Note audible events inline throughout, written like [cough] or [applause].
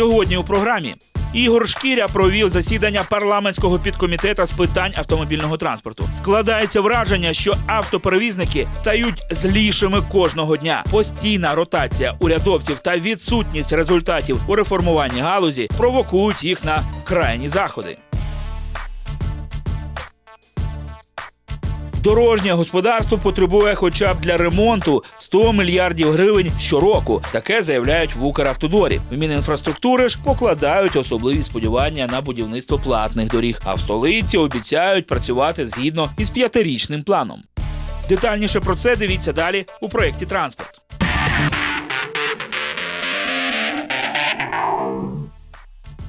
Сьогодні у програмі Ігор Шкіря провів засідання парламентського підкомітету з питань автомобільного транспорту. Складається враження, що автоперевізники стають злішими кожного дня. Постійна ротація урядовців та відсутність результатів у реформуванні галузі провокують їх на крайні заходи. Дорожнє господарство потребує хоча б для ремонту 100 мільярдів гривень щороку. Таке заявляють в Укравтодорі. В Мінінфраструктури ж покладають особливі сподівання на будівництво платних доріг. А в столиці обіцяють працювати згідно із п'ятирічним планом. Детальніше про це дивіться далі у проєкті Транспорт.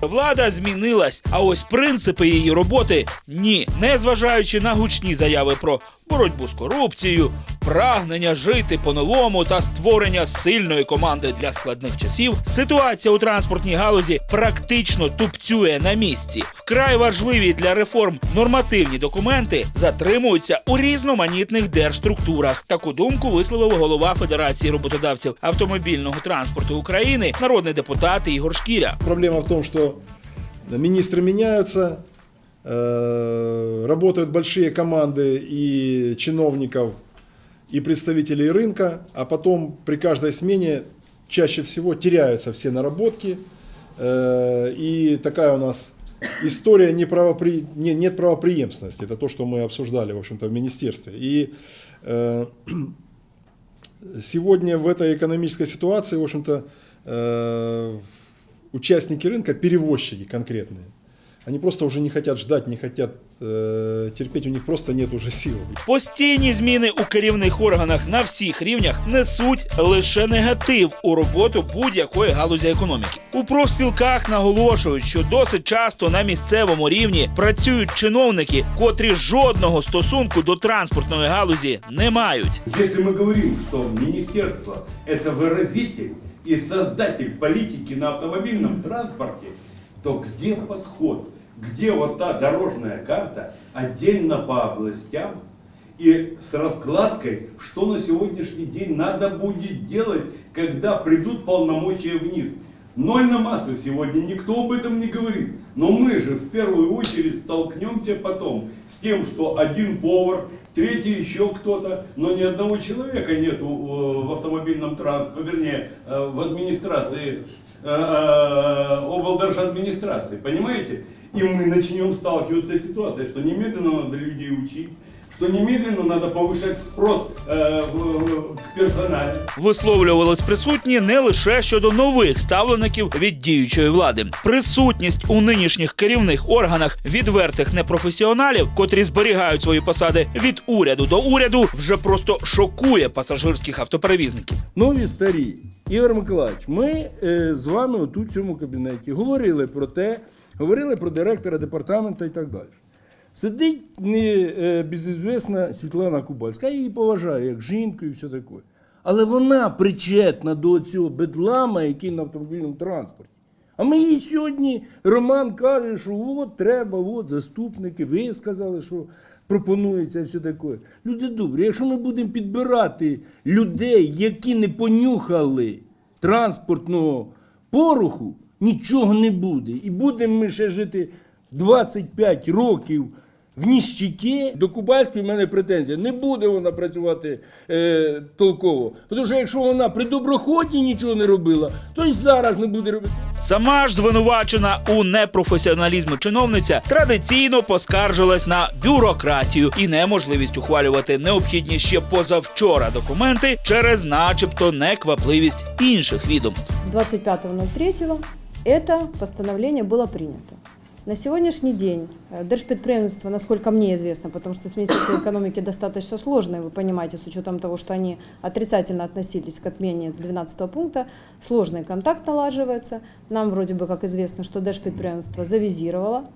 Влада змінилась, а ось принципи її роботи ні, не зважаючи на гучні заяви про боротьбу з корупцією, прагнення жити по-новому та створення сильної команди для складних часів. Ситуація у транспортній галузі практично тупцює на місці. Вкрай важливі для реформ нормативні документи затримуються у різноманітних держструктурах. Таку думку висловив голова Федерації роботодавців автомобільного транспорту України, народний депутат Ігор Шкіря. Проблема в том, что министры меняются, э, работают большие команды и чиновников, и представителей рынка, а потом при каждой смене чаще всего теряются все наработки. Э, И такая у нас история неправопри... не- нет правоприемственности. Это то, что мы обсуждали, в общем-то, в министерстве. И э, [clears throat] сегодня в этой экономической ситуации, в общем-то, э, участники рынка, перевозчики конкретные, они просто уже не хотят ждать, не хотят э, терпеть, у них просто нет уже сил. Постійні зміни у керівних органах на всіх рівнях несуть лише негатив у роботу будь-якої галузі економіки. У профспілках наголошують, що досить часто на місцевому рівні працюють чиновники, котрі жодного стосунку до транспортної галузі не мають. Если мы говорим, что министерство – это выразитель и создатель политики на автомобильном транспорте, то где подход? Где вот та дорожная карта отдельно по областям и с раскладкой, что на сегодняшний день надо будет делать, когда придут полномочия вниз? Ноль на массу сегодня, никто об этом не говорит. Но мы же в первую очередь столкнемся потом с тем, что один повар, третий еще кто-то, но ни одного человека нету э, в автомобильном транспорте, вернее, э, в администрации, э, э, администрации, понимаете? И мы начнем сталкиваться с ситуацией, что немедленно надо людей учить, что немедленно надо повышать спрос э, в- к персонале. Висловлювались присутні не лише щодо нових ставлеників від діючої влади. Присутність у нинішніх керівних органах відвертих непрофесіоналів, котрі зберігають свої посади від уряду до уряду, вже просто шокує пасажирських автоперевізників. Нові старі. Ігор Миколаївич, ми е, з вами отут в цьому кабінеті говорили про те, говорили про директора департаменту і так далі. Сидить не, е, Світлана Кубальська, я її поважаю як жінку і все таке. Але вона причетна до цього бедлама, який на автомобільному транспорті. А ми їй сьогодні, Роман каже, що от треба, от заступники, ви сказали, що пропонується все таке. Люди добрі, якщо ми будемо підбирати людей, які не понюхали транспортного пороху, нічого не буде. І будемо ми ще жити 25 років в ніщиті. До Кубальської в мене претензія. Не буде вона працювати е, толково. Тому що якщо вона при доброході нічого не робила, то й зараз не буде робити. Сама ж звинувачена у непрофесіоналізмі чиновниця традиційно поскаржилась на бюрократію і неможливість ухвалювати необхідні ще позавчора документи через, начебто, неквапливість інших відомств. 25.03 это постановление было принято. На сегодняшний день э, Держпредприемство, насколько мне известно, потому что с Министерством экономики достаточно сложно, вы понимаете, с учетом того, что они отрицательно относились к отмене 12 пункта, сложный контакт налаживается. Нам вроде бы как известно, что Держпредприемство завизировало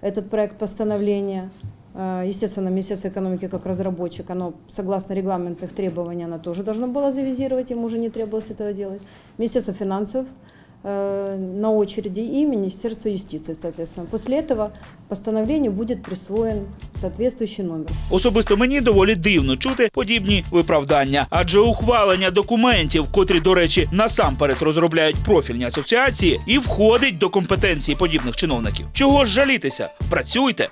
этот проект постановления. Э, Естественно, Министерство экономики как разработчик, оно согласно регламентных требований, оно тоже должно было завизировать, ему уже не требовалось этого делать. Министерство финансов на очереди и Министерство юстиции, соответственно. После этого постановлению будет присвоен соответствующий номер. Особисто мені доволі дивно чути подібні виправдання, адже ухвалення документів, котрі, до речі, насамперед розробляють профільні асоціації, і входить до компетенції подібних чиновників. Чого ж жалітися? Працюйте.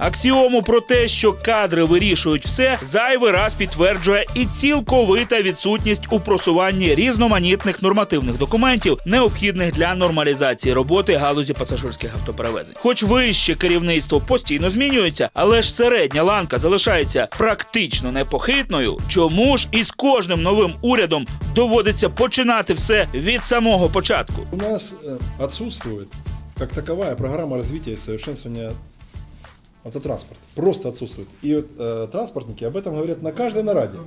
Аксіому про те, що кадри вирішують все, зайвий раз підтверджує і цілковита відсутність у просуванні різноманітних нормативних документів, необхідних для нормалізації роботи галузі пасажирських автоперевезень. Хоч вище керівництво постійно змінюється, але ж середня ланка залишається практично непохитною. Чому ж із кожним новим урядом доводиться починати все від самого початку? У нас э, отсутствует как таковая программа развития и автотранспорта. Просто отсутствует. И вот, э, транспортники об этом говорят на каждой нараде.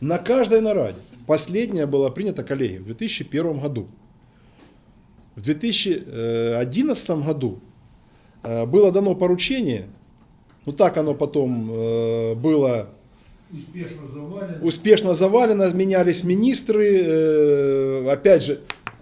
На каждой нараде. Последняя была принята коллеги в 2001 году. В 2011 году э, было дано поручение, ну так оно потом э, было Успішно завалено. успешно завалено, менялись министры. э, Опять же,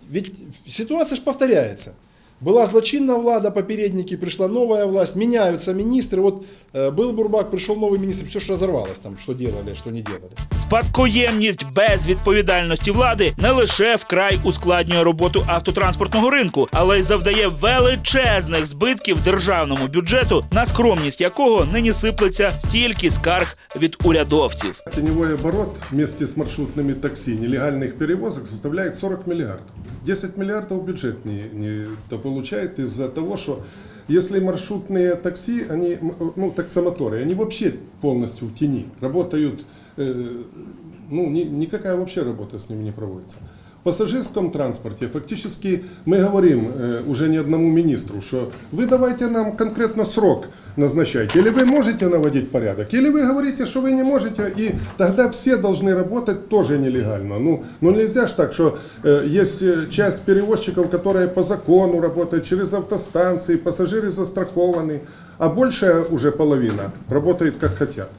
ведь ситуация же повторяется. Была злочинная влада, попередники, пришла новая власть, меняются министры. Вот э, был Бурбак, пришел новый министр, все же разорвалось там, что делали, что не делали. Спадкоємність безвідповідальності влади не лише вкрай ускладнює роботу автотранспортного ринку, але й завдає величезних збитків державному бюджету, на скромність якого нині сиплеться стільки скарг від урядовців. Теневой оборот вместе с маршрутными такси нелегальных перевозок составляет 40 миллиардов. 10 миллиардов бюджет не, не то получает из-за того, что если маршрутные такси, они, м, ну, таксомоторы, они вообще полностью в тени, работают, э, ну, ни- никакая вообще работа с ними не проводится. В пассажирском транспорте фактически мы говорим э, уже не одному министру, что вы давайте нам конкретно срок назначайте. Или вы можете наводить порядок, или вы говорите, что вы не можете, и тогда все должны работать тоже нелегально. Ну, ну нельзя ж так, что э, есть э, часть перевозчиков, которые по закону работают, через автостанции, пассажиры застрахованы, а большая уже половина работает как хотят.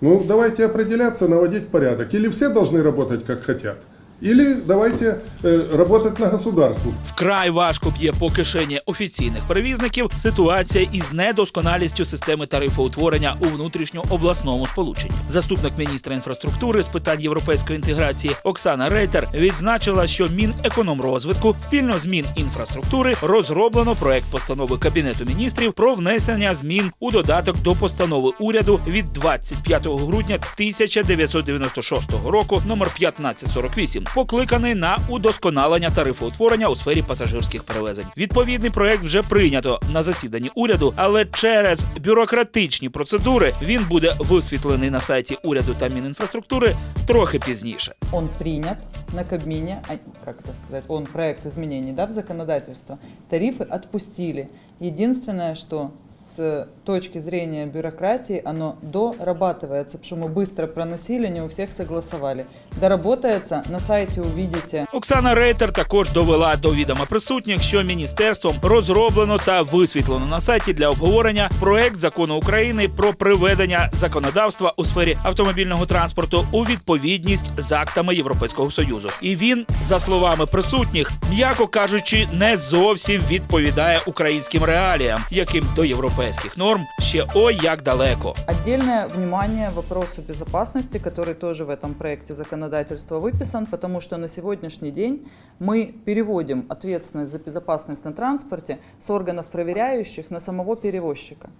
Ну, давайте определяться, наводить порядок. Или все должны работать как хотят, или давайте э, работать на государство. Вкрай важко б'є по кишені офіційних перевізників ситуація із недосконалістю системи тарифоутворення у внутрішньообласному сполученні. Заступник міністра інфраструктури з питань європейської інтеграції Оксана Рейтер відзначила, що Мінекономрозвитку спільно з Мінінфраструктури розроблено проект постанови Кабінету міністрів про внесення змін у додаток до постанови уряду від 25 грудня 1996 року номер 1548, покликаний на удосконалення тарифоутворення у сфері пасажирських перевезень. Відповідний проект вже прийнято на засіданні уряду, але через бюрократичні процедури він буде висвітлений на сайті уряду та Мінінфраструктури трохи пізніше. он принят на Кабмине, а, как это сказать, он проект изменений да, в законодательство, тарифы отпустили. Единственное, что с точки зрения бюрократии оно дорабатывается, потому что мы быстро проносили, не у всех согласовали. Доработается, на сайте увидите Оксана Рейтер також довела до відома присутніх, що міністерством розроблено та висвітлено на сайті для обговорення проект закону України про приведення законодавства у сфері автомобільного транспорту у відповідність з актами Європейського союзу. І він, за словами присутніх, м'яко кажучи, не зовсім відповідає українським реаліям, яким до європейських норм ще ой як далеко. Отдельное внимание вопросу безопасности, который тоже в этом проекте законодательства выписан, потому что на сегодняшний день мы переводим ответственность за безопасность на транспорте с органов проверяющих на самого перевозчика.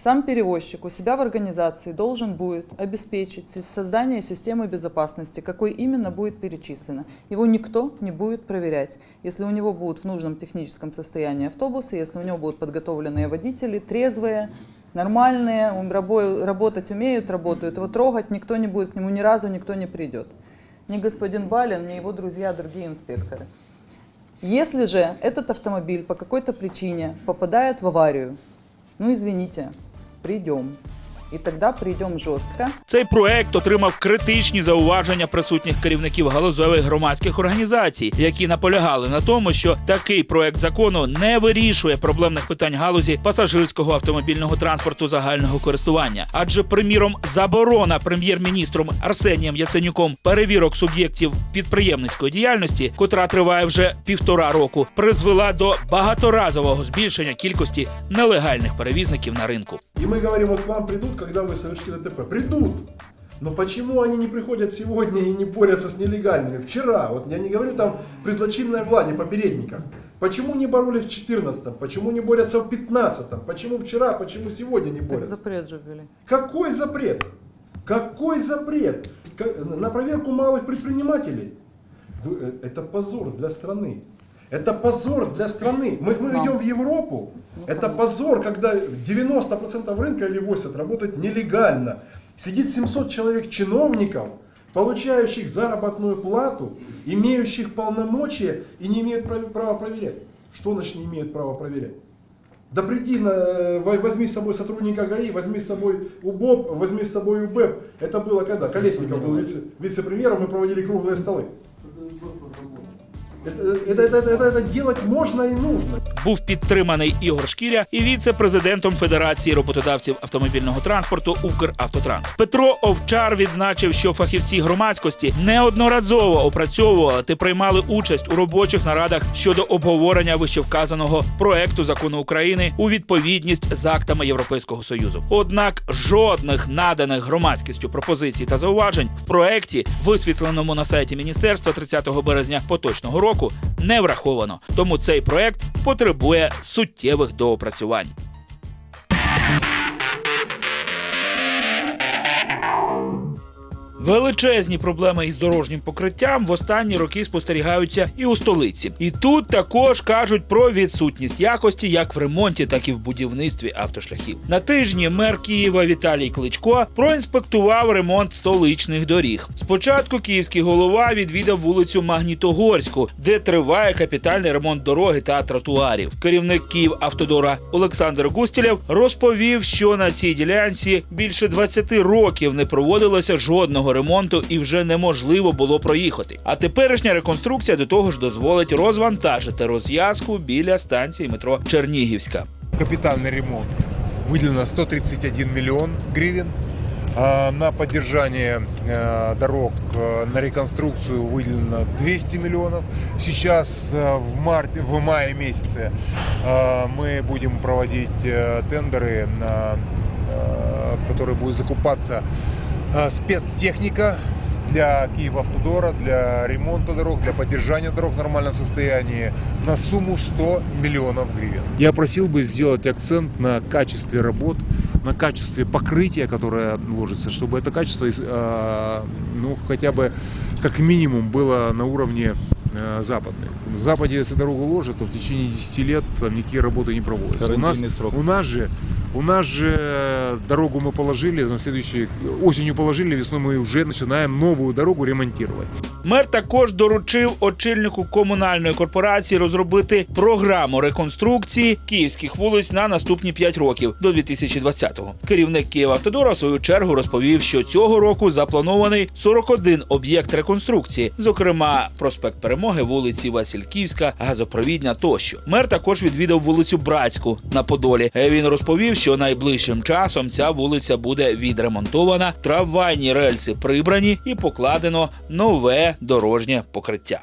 Сам перевозчик у себя в организации должен будет обеспечить создание системы безопасности, какой именно будет перечислено. Его никто не будет проверять. Если у него будут в нужном техническом состоянии автобусы, если у него будут подготовленные водители, трезвые, нормальные, работать умеют, работают, его трогать никто не будет, к нему ни разу никто не придет. Ни господин Балин, ни его друзья, другие инспекторы. Если же этот автомобиль по какой-то причине попадает в аварию, ну извините, придем. И тогда придем жестко. Цей проект отримав критичні зауваження присутніх керівників галузевих громадських організацій, які наполягали на тому, що такий проект закону не вирішує проблемних питань галузі пасажирського автомобільного транспорту загального користування. Адже, приміром, заборона прем'єр-міністром Арсенієм Яценюком перевірок суб'єктів підприємницької діяльності, котра триває вже півтора року, призвела до багаторазового збільшення кількості нелегальних перевізників на ринку. И мы говорим, вот к вам придут, когда вы совершили ДТП. Придут. Но почему они не приходят сегодня и не борются с нелегальными? Вчера, вот я не говорю там при злочинной владе, попередниках. Почему не боролись в 14-м? Почему не борются в 15-м? Почему вчера, почему сегодня не Так борются? запрет же ввели. Какой запрет? Какой запрет? На проверку малых предпринимателей? Э, это позор для страны. Это позор для страны. Мы, мы идем в Европу. Это позор, когда 90% рынка или 80% работает нелегально. Сидит 700 человек чиновников, получающих заработную плату, имеющих полномочия и не имеют прав- права проверять. Что значит не имеют права проверять? Да приди, на, э, во- возьми с собой сотрудника ГАИ, возьми с собой УБОП, возьми с собой УБЭП. Это было когда? Колесников был вице- вице-премьером, мы проводили круглые столы. Это, это, это, это, это делать можно и нужно. був підтриманий Ігор Шкіря і віце-президентом Федерації роботодавців автомобільного транспорту Укравтотранс. Петро Овчар відзначив, що фахівці громадськості неодноразово опрацьовували та приймали участь у робочих нарадах щодо обговорення вищевказаного проекту закону України у відповідність з актами Європейського союзу. Однак жодних наданих громадськістю пропозицій та зауважень в проекті, висвітленому на сайті міністерства 30 березня поточного року, не враховано. Тому цей проект потребує суттєвих доопрацювань. Величезні проблеми із дорожнім покриттям в останні роки спостерігаються і у столиці. І тут також кажуть про відсутність якості як в ремонті, так і в будівництві автошляхів. На тижні мер Києва Віталій Кличко проінспектував ремонт столичних доріг. Спочатку київський голова відвідав вулицю Магнітогорську, де триває капітальний ремонт дороги та тротуарів. Керівник Київавтодора Олександр Густілєв розповів, що на цій ділянці більше 20 років не проводилося жодного ремонту і вже неможливо було проїхати. А теперішня реконструкція до того ж дозволить розвантажити розв'язку біля станції метро Чернігівська. капитальный ремонт выделено 131 миллион гривен. А На поддержание э, дорог, э, на реконструкцию выделено 200 миллионов. Сейчас э, в, марте, в мае месяце э, мы будем проводить э, тендеры, на, э, которые будет закупаться э, спецтехника для Киевавтодора, для ремонта дорог, для поддержания дорог в нормальном состоянии на сумму 100 миллионов гривен. Я просил бы сделать акцент на качестве работ, на качестве покрытия, которое ложится, чтобы это качество, э, ну, хотя бы как минимум было на уровне э, западных. В Западе, если дорогу ложат, то в течение 10 лет там никакие работы не проводятся. У нас, у нас же у нас же дорогу мы положили, на следующий осенью положили, весной мы уже начинаем новую дорогу ремонтировать. Мер також доручив очільнику комунальної корпорації розробити програму реконструкції київських вулиць на наступні 5 років до 2020-го. Керівник Київавтодора в свою чергу розповів, що цього року запланований 41 об'єкт реконструкції, зокрема проспект Перемоги, вулиці Васильківська, газопровідня тощо. Мер також відвідав вулицю Братську на Подолі. Він розповів, що найближчим часом ця вулиця буде відремонтована, трамвайні рельси прибрані і покладено нове дорожнє покриття.